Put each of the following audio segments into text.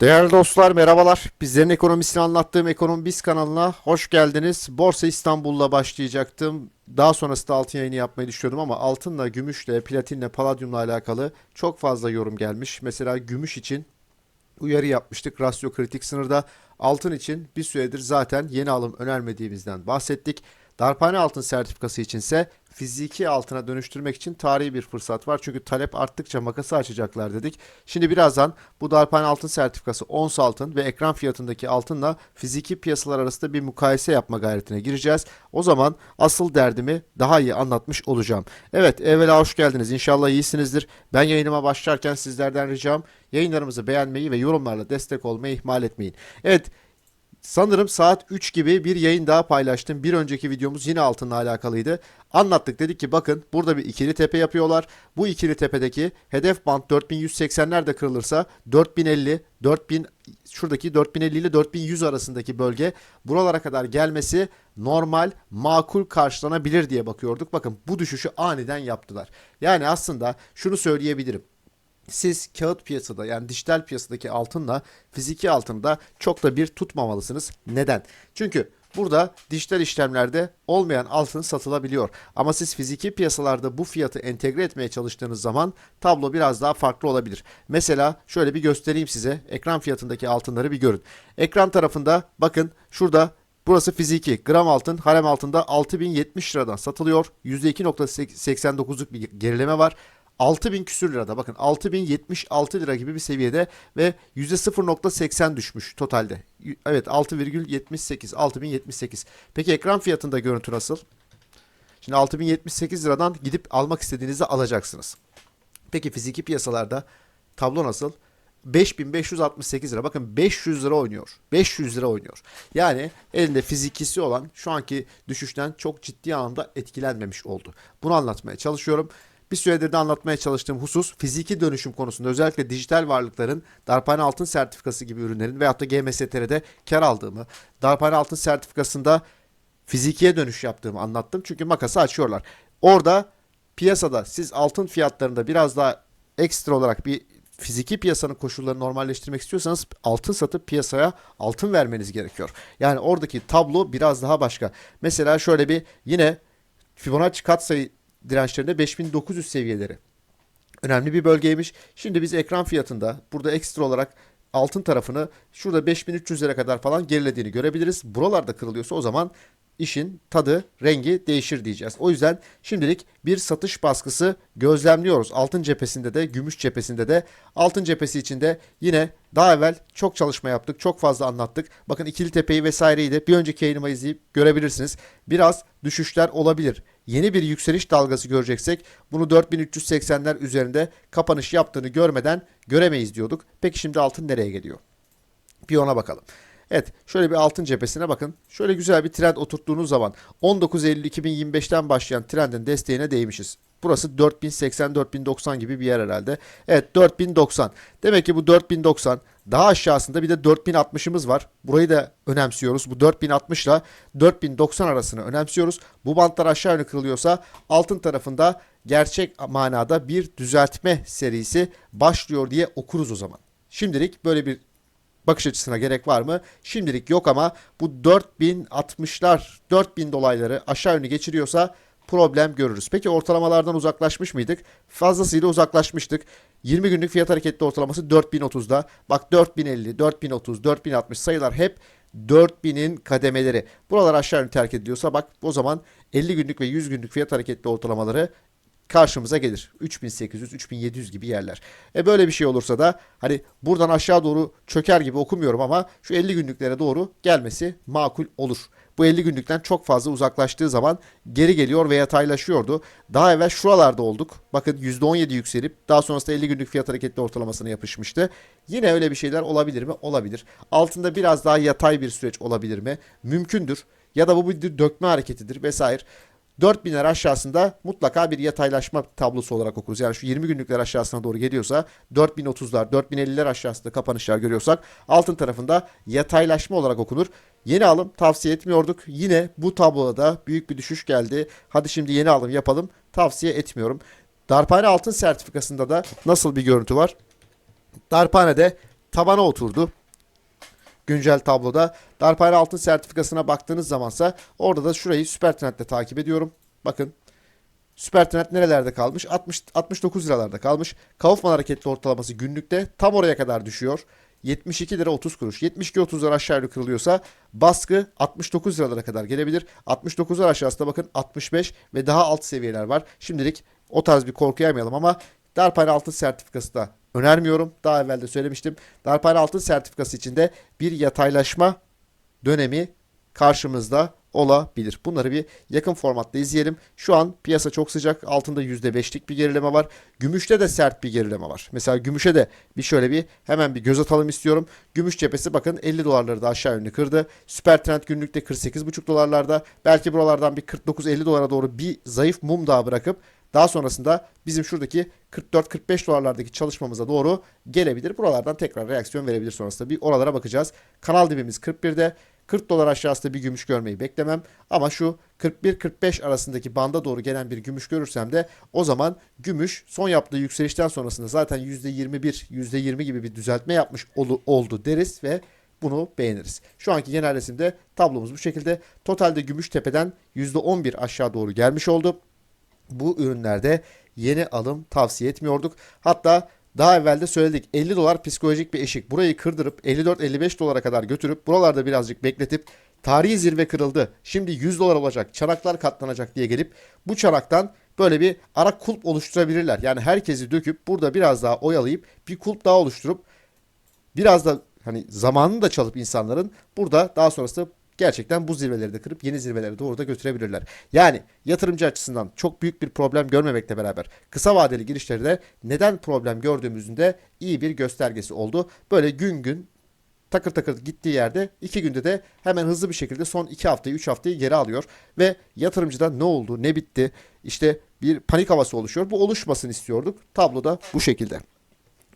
Değerli dostlar merhabalar. Bizlerin ekonomisini anlattığım Ekonomi Biz kanalına hoş geldiniz. Borsa İstanbul'la başlayacaktım. Daha sonrasında altın yayını yapmayı düşünüyordum ama altınla, gümüşle, platinle, paladyumla alakalı çok fazla yorum gelmiş. Mesela gümüş için uyarı yapmıştık rasyo kritik sınırda. Altın için bir süredir zaten yeni alım önermediğimizden bahsettik. Darphane altın sertifikası içinse fiziki altına dönüştürmek için tarihi bir fırsat var. Çünkü talep arttıkça makası açacaklar dedik. Şimdi birazdan bu darphane altın sertifikası ons altın ve ekran fiyatındaki altınla fiziki piyasalar arasında bir mukayese yapma gayretine gireceğiz. O zaman asıl derdimi daha iyi anlatmış olacağım. Evet evvela hoş geldiniz. İnşallah iyisinizdir. Ben yayınıma başlarken sizlerden ricam yayınlarımızı beğenmeyi ve yorumlarla destek olmayı ihmal etmeyin. Evet Sanırım saat 3 gibi bir yayın daha paylaştım. Bir önceki videomuz yine altınla alakalıydı. Anlattık dedik ki bakın burada bir ikili tepe yapıyorlar. Bu ikili tepedeki hedef band 4180'ler de kırılırsa 4050, 4000 şuradaki 4050 ile 4100 arasındaki bölge buralara kadar gelmesi normal, makul karşılanabilir diye bakıyorduk. Bakın bu düşüşü aniden yaptılar. Yani aslında şunu söyleyebilirim siz kağıt piyasada yani dijital piyasadaki altınla fiziki altında çok da bir tutmamalısınız. Neden? Çünkü burada dijital işlemlerde olmayan altın satılabiliyor. Ama siz fiziki piyasalarda bu fiyatı entegre etmeye çalıştığınız zaman tablo biraz daha farklı olabilir. Mesela şöyle bir göstereyim size. Ekran fiyatındaki altınları bir görün. Ekran tarafında bakın şurada Burası fiziki. Gram altın harem altında 6070 liradan satılıyor. %2.89'luk bir gerileme var. 6000 küsür lirada bakın 6076 lira gibi bir seviyede ve %0.80 düşmüş totalde. Evet 6,78 6078. Peki ekran fiyatında görüntü nasıl? Şimdi 6078 liradan gidip almak istediğinizde alacaksınız. Peki fiziki piyasalarda tablo nasıl? 5568 lira. Bakın 500 lira oynuyor. 500 lira oynuyor. Yani elinde fizikisi olan şu anki düşüşten çok ciddi anlamda etkilenmemiş oldu. Bunu anlatmaya çalışıyorum. Bir süredir de anlatmaya çalıştığım husus fiziki dönüşüm konusunda özellikle dijital varlıkların darphane altın sertifikası gibi ürünlerin veyahut da GMSTR'de kar aldığımı, darphane altın sertifikasında fizikiye dönüş yaptığımı anlattım. Çünkü makası açıyorlar. Orada piyasada siz altın fiyatlarında biraz daha ekstra olarak bir fiziki piyasanın koşullarını normalleştirmek istiyorsanız altın satıp piyasaya altın vermeniz gerekiyor. Yani oradaki tablo biraz daha başka. Mesela şöyle bir yine Fibonacci katsayı dirençlerinde 5900 seviyeleri. Önemli bir bölgeymiş. Şimdi biz ekran fiyatında burada ekstra olarak altın tarafını şurada 5300'lere kadar falan gerilediğini görebiliriz. Buralarda kırılıyorsa o zaman işin tadı, rengi değişir diyeceğiz. O yüzden şimdilik bir satış baskısı gözlemliyoruz. Altın cephesinde de, gümüş cephesinde de. Altın cephesi içinde yine daha evvel çok çalışma yaptık, çok fazla anlattık. Bakın ikili tepeyi vesaireyi de bir önceki yayınıma izleyip görebilirsiniz. Biraz düşüşler olabilir. Yeni bir yükseliş dalgası göreceksek bunu 4380'ler üzerinde kapanış yaptığını görmeden göremeyiz diyorduk. Peki şimdi altın nereye geliyor? Bir ona bakalım. Evet şöyle bir altın cephesine bakın. Şöyle güzel bir trend oturttuğunuz zaman 19 Eylül 2025'ten başlayan trendin desteğine değmişiz. Burası 4080-4090 gibi bir yer herhalde. Evet 4090. Demek ki bu 4090 daha aşağısında bir de 4060'ımız var. Burayı da önemsiyoruz. Bu 4060 ile 4090 arasını önemsiyoruz. Bu bantlar aşağı yönlü kırılıyorsa altın tarafında gerçek manada bir düzeltme serisi başlıyor diye okuruz o zaman. Şimdilik böyle bir bakış açısına gerek var mı? Şimdilik yok ama bu 4060'lar 4000 dolayları aşağı yönlü geçiriyorsa problem görürüz. Peki ortalamalardan uzaklaşmış mıydık? Fazlasıyla uzaklaşmıştık. 20 günlük fiyat hareketli ortalaması 4030'da. Bak 4050, 4030, 4060 sayılar hep 4000'in kademeleri. Buralar aşağı yönlü terk ediliyorsa bak o zaman 50 günlük ve 100 günlük fiyat hareketli ortalamaları karşımıza gelir. 3800, 3700 gibi yerler. E böyle bir şey olursa da hani buradan aşağı doğru çöker gibi okumuyorum ama şu 50 günlüklere doğru gelmesi makul olur. Bu 50 günlükten çok fazla uzaklaştığı zaman geri geliyor ve yataylaşıyordu. Daha evvel şuralarda olduk. Bakın %17 yükselip daha sonrasında 50 günlük fiyat hareketli ortalamasına yapışmıştı. Yine öyle bir şeyler olabilir mi? Olabilir. Altında biraz daha yatay bir süreç olabilir mi? Mümkündür. Ya da bu bir dökme hareketidir vesaire. 4000'ler aşağısında mutlaka bir yataylaşma tablosu olarak okuruz. Yani şu 20 günlükler aşağısına doğru geliyorsa 4030'lar, 4050'ler aşağısında kapanışlar görüyorsak altın tarafında yataylaşma olarak okunur. Yeni alım tavsiye etmiyorduk. Yine bu tabloda büyük bir düşüş geldi. Hadi şimdi yeni alım yapalım. Tavsiye etmiyorum. Darphane altın sertifikasında da nasıl bir görüntü var? Darphane'de tabana oturdu güncel tabloda. Darpayra altın sertifikasına baktığınız zamansa orada da şurayı süper takip ediyorum. Bakın süper trend nerelerde kalmış? 60 69 liralarda kalmış. Kaufman hareketli ortalaması günlükte tam oraya kadar düşüyor. 72 lira 30 kuruş. 72 30 lira aşağı yukarı kırılıyorsa baskı 69 liralara kadar gelebilir. 69'lar aşağısında bakın 65 ve daha alt seviyeler var. Şimdilik o tarz bir korku yemeyelim ama Darpayra altın sertifikası da önermiyorum. Daha evvel de söylemiştim. Darpayra altın sertifikası içinde bir yataylaşma dönemi karşımızda olabilir. Bunları bir yakın formatta izleyelim. Şu an piyasa çok sıcak. Altında %5'lik bir gerileme var. Gümüşte de sert bir gerileme var. Mesela gümüşe de bir şöyle bir hemen bir göz atalım istiyorum. Gümüş cephesi bakın 50 dolarları da aşağı yönlü kırdı. Süper trend günlükte 48,5 dolarlarda. Belki buralardan bir 49-50 dolara doğru bir zayıf mum daha bırakıp daha sonrasında bizim şuradaki 44-45 dolarlardaki çalışmamıza doğru gelebilir. Buralardan tekrar reaksiyon verebilir sonrasında. Bir oralara bakacağız. Kanal dibimiz 41'de. 40 dolar aşağısında bir gümüş görmeyi beklemem. Ama şu 41-45 arasındaki banda doğru gelen bir gümüş görürsem de o zaman gümüş son yaptığı yükselişten sonrasında zaten %21, %20 gibi bir düzeltme yapmış oldu deriz ve bunu beğeniriz. Şu anki genel resimde tablomuz bu şekilde. Totalde gümüş tepeden %11 aşağı doğru gelmiş oldu bu ürünlerde yeni alım tavsiye etmiyorduk. Hatta daha evvel de söyledik 50 dolar psikolojik bir eşik. Burayı kırdırıp 54-55 dolara kadar götürüp buralarda birazcık bekletip tarihi zirve kırıldı. Şimdi 100 dolar olacak. Çanaklar katlanacak diye gelip bu çanaktan böyle bir ara kulp oluşturabilirler. Yani herkesi döküp burada biraz daha oyalayıp bir kulp daha oluşturup biraz da hani zamanını da çalıp insanların burada daha sonrasında gerçekten bu zirveleri de kırıp yeni zirvelere doğru da götürebilirler. Yani yatırımcı açısından çok büyük bir problem görmemekle beraber kısa vadeli girişlerde neden problem gördüğümüzün de iyi bir göstergesi oldu. Böyle gün gün takır takır gittiği yerde iki günde de hemen hızlı bir şekilde son iki haftayı üç haftayı geri alıyor. Ve yatırımcıda ne oldu ne bitti işte bir panik havası oluşuyor. Bu oluşmasını istiyorduk. Tabloda bu şekilde.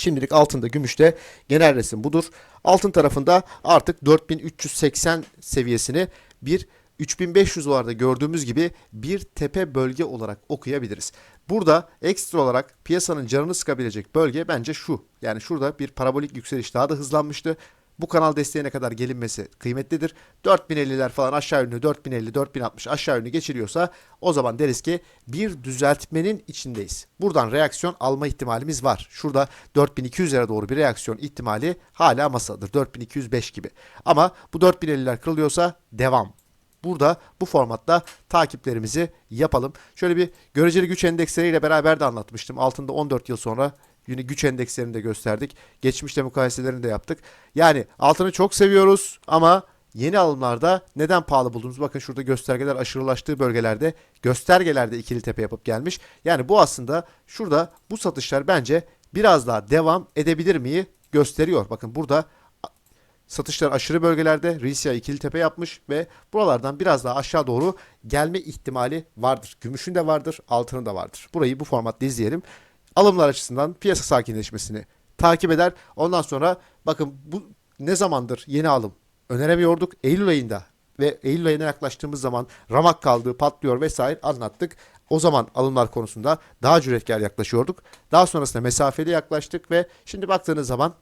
Şimdilik altında gümüşte genel resim budur. Altın tarafında artık 4380 seviyesini bir 3500 dolarda gördüğümüz gibi bir tepe bölge olarak okuyabiliriz. Burada ekstra olarak piyasanın canını sıkabilecek bölge bence şu. Yani şurada bir parabolik yükseliş daha da hızlanmıştı. Bu kanal desteğine kadar gelinmesi kıymetlidir. 4050'ler falan aşağı yönlü 4050, 4060 aşağı yönlü geçiriyorsa o zaman deriz ki bir düzeltmenin içindeyiz. Buradan reaksiyon alma ihtimalimiz var. Şurada 4200'lere doğru bir reaksiyon ihtimali hala masadır. 4205 gibi. Ama bu 4050'ler kırılıyorsa devam. Burada bu formatta takiplerimizi yapalım. Şöyle bir göreceli güç endeksleriyle beraber de anlatmıştım. Altında 14 yıl sonra Yine güç endekslerini de gösterdik. Geçmişte mukayeselerini de yaptık. Yani altını çok seviyoruz ama yeni alımlarda neden pahalı bulduğumuz bakın şurada göstergeler aşırılaştığı bölgelerde göstergelerde ikili tepe yapıp gelmiş. Yani bu aslında şurada bu satışlar bence biraz daha devam edebilir miyi gösteriyor. Bakın burada satışlar aşırı bölgelerde RSI ikili tepe yapmış ve buralardan biraz daha aşağı doğru gelme ihtimali vardır. Gümüşün de vardır, altının da vardır. Burayı bu formatta izleyelim alımlar açısından piyasa sakinleşmesini takip eder. Ondan sonra bakın bu ne zamandır yeni alım öneremiyorduk. Eylül ayında ve Eylül ayına yaklaştığımız zaman ramak kaldığı patlıyor vesaire anlattık. O zaman alımlar konusunda daha cüretkar yaklaşıyorduk. Daha sonrasında mesafeli yaklaştık ve şimdi baktığınız zaman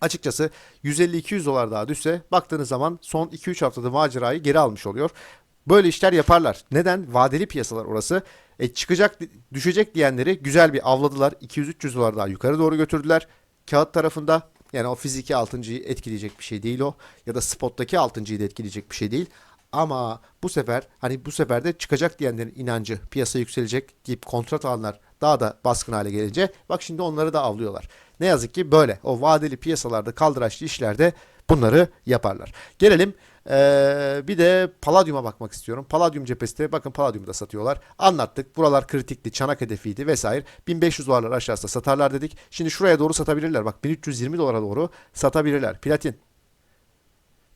açıkçası 150-200 dolar daha düşse baktığınız zaman son 2-3 haftada macerayı geri almış oluyor. Böyle işler yaparlar. Neden? Vadeli piyasalar orası. E çıkacak, düşecek diyenleri güzel bir avladılar. 200-300 dolar daha yukarı doğru götürdüler. Kağıt tarafında yani o fiziki altıncıyı etkileyecek bir şey değil o. Ya da spottaki altıncıyı da etkileyecek bir şey değil. Ama bu sefer hani bu sefer de çıkacak diyenlerin inancı piyasa yükselecek deyip kontrat alanlar daha da baskın hale gelince bak şimdi onları da avlıyorlar. Ne yazık ki böyle o vadeli piyasalarda kaldıraçlı işlerde bunları yaparlar. Gelelim ee, bir de Palladium'a bakmak istiyorum. Palladium cephesinde bakın Palladium'u da satıyorlar. Anlattık. Buralar kritikti. Çanak hedefiydi vesaire. 1500 dolarlar aşağısında satarlar dedik. Şimdi şuraya doğru satabilirler. Bak 1320 dolara doğru satabilirler. Platin.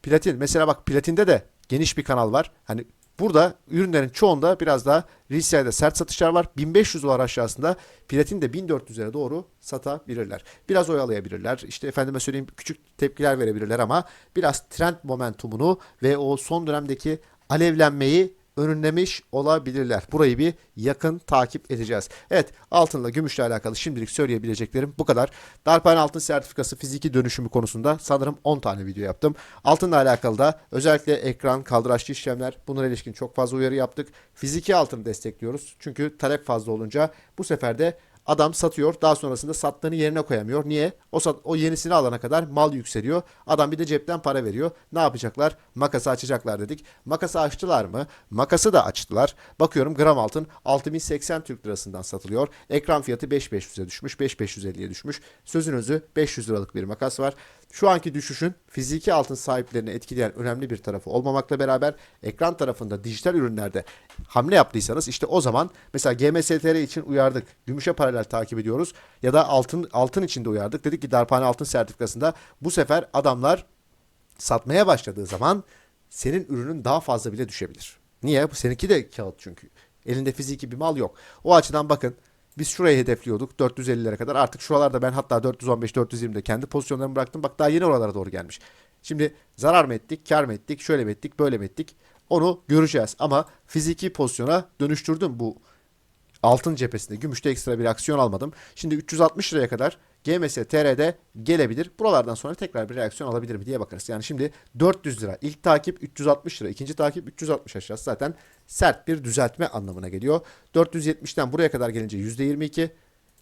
Platin. Mesela bak platinde de geniş bir kanal var. Hani Burada ürünlerin çoğunda biraz daha RSI'de sert satışlar var. 1500 dolar aşağısında platin de 1400'lere doğru satabilirler. Biraz oyalayabilirler. İşte efendime söyleyeyim küçük tepkiler verebilirler ama biraz trend momentumunu ve o son dönemdeki alevlenmeyi önlemiş olabilirler. Burayı bir yakın takip edeceğiz. Evet altınla gümüşle alakalı şimdilik söyleyebileceklerim bu kadar. Darphane altın sertifikası fiziki dönüşümü konusunda sanırım 10 tane video yaptım. Altınla alakalı da özellikle ekran, kaldıraçlı işlemler bunlara ilişkin çok fazla uyarı yaptık. Fiziki altını destekliyoruz. Çünkü talep fazla olunca bu sefer de Adam satıyor. Daha sonrasında sattığını yerine koyamıyor. Niye? O sat, o yenisini alana kadar mal yükseliyor. Adam bir de cepten para veriyor. Ne yapacaklar? Makası açacaklar dedik. Makası açtılar mı? Makası da açtılar. Bakıyorum gram altın 6080 Türk lirasından satılıyor. Ekran fiyatı 5500'e düşmüş. 5550'ye düşmüş. Sözün özü 500 liralık bir makas var. Şu anki düşüşün fiziki altın sahiplerini etkileyen önemli bir tarafı olmamakla beraber ekran tarafında dijital ürünlerde hamle yaptıysanız işte o zaman mesela GMSTR için uyardık. Gümüşe paralel takip ediyoruz. Ya da altın altın için de uyardık. Dedik ki darphane altın sertifikasında bu sefer adamlar satmaya başladığı zaman senin ürünün daha fazla bile düşebilir. Niye? Seninki de kağıt çünkü. Elinde fiziki bir mal yok. O açıdan bakın biz şurayı hedefliyorduk 450'lere kadar. Artık şuralarda ben hatta 415-420'de kendi pozisyonlarımı bıraktım. Bak daha yeni oralara doğru gelmiş. Şimdi zarar mı ettik, kar mı ettik, şöyle mi ettik, böyle mi ettik? Onu göreceğiz. Ama fiziki pozisyona dönüştürdüm bu altın cephesinde. Gümüşte ekstra bir aksiyon almadım. Şimdi 360 liraya kadar GMS TR'de gelebilir. Buralardan sonra tekrar bir reaksiyon alabilir mi diye bakarız. Yani şimdi 400 lira ilk takip 360 lira. ikinci takip 360 aşağısı zaten sert bir düzeltme anlamına geliyor. 470'ten buraya kadar gelince %22.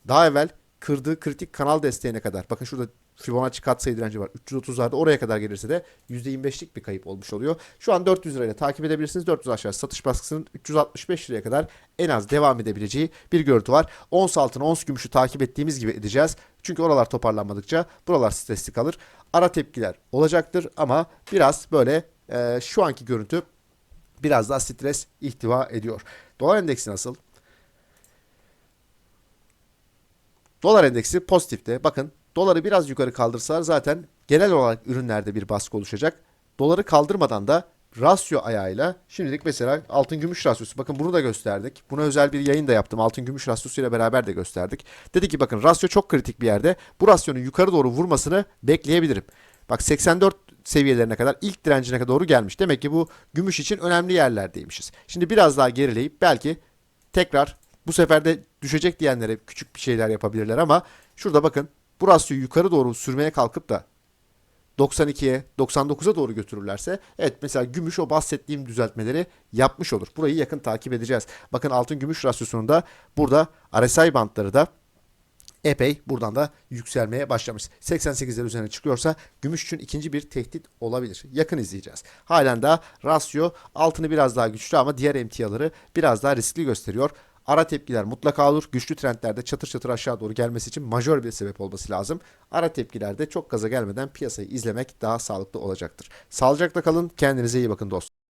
Daha evvel kırdığı kritik kanal desteğine kadar. Bakın şurada Fibonacci katsayı direnci var. 330'larda oraya kadar gelirse de %25'lik bir kayıp olmuş oluyor. Şu an 400 lirayla takip edebilirsiniz. 400 aşağı satış baskısının 365 liraya kadar en az devam edebileceği bir görüntü var. Ons altını, ons gümüşü takip ettiğimiz gibi edeceğiz. Çünkü oralar toparlanmadıkça buralar stresli kalır. Ara tepkiler olacaktır ama biraz böyle e, şu anki görüntü biraz daha stres ihtiva ediyor. Dolar endeksi nasıl? Dolar endeksi pozitifte. Bakın doları biraz yukarı kaldırsalar zaten genel olarak ürünlerde bir baskı oluşacak. Doları kaldırmadan da rasyo ayağıyla şimdilik mesela altın gümüş rasyosu bakın bunu da gösterdik. Buna özel bir yayın da yaptım. Altın gümüş rasyosuyla beraber de gösterdik. Dedi ki bakın rasyo çok kritik bir yerde. Bu rasyonun yukarı doğru vurmasını bekleyebilirim. Bak 84 seviyelerine kadar ilk direncine doğru gelmiş. Demek ki bu gümüş için önemli yerlerdeymişiz. Şimdi biraz daha gerileyip belki tekrar bu sefer de düşecek diyenlere küçük bir şeyler yapabilirler ama şurada bakın bu rasyoyu yukarı doğru sürmeye kalkıp da 92'ye 99'a doğru götürürlerse evet mesela gümüş o bahsettiğim düzeltmeleri yapmış olur. Burayı yakın takip edeceğiz. Bakın altın gümüş rasyosunun da burada RSI bantları da epey buradan da yükselmeye başlamış. 88'ler üzerine çıkıyorsa gümüş için ikinci bir tehdit olabilir. Yakın izleyeceğiz. Halen daha rasyo altını biraz daha güçlü ama diğer emtiaları biraz daha riskli gösteriyor. Ara tepkiler mutlaka olur. Güçlü trendlerde çatır çatır aşağı doğru gelmesi için majör bir sebep olması lazım. Ara tepkilerde çok gaza gelmeden piyasayı izlemek daha sağlıklı olacaktır. Sağlıcakla kalın. Kendinize iyi bakın dostlar.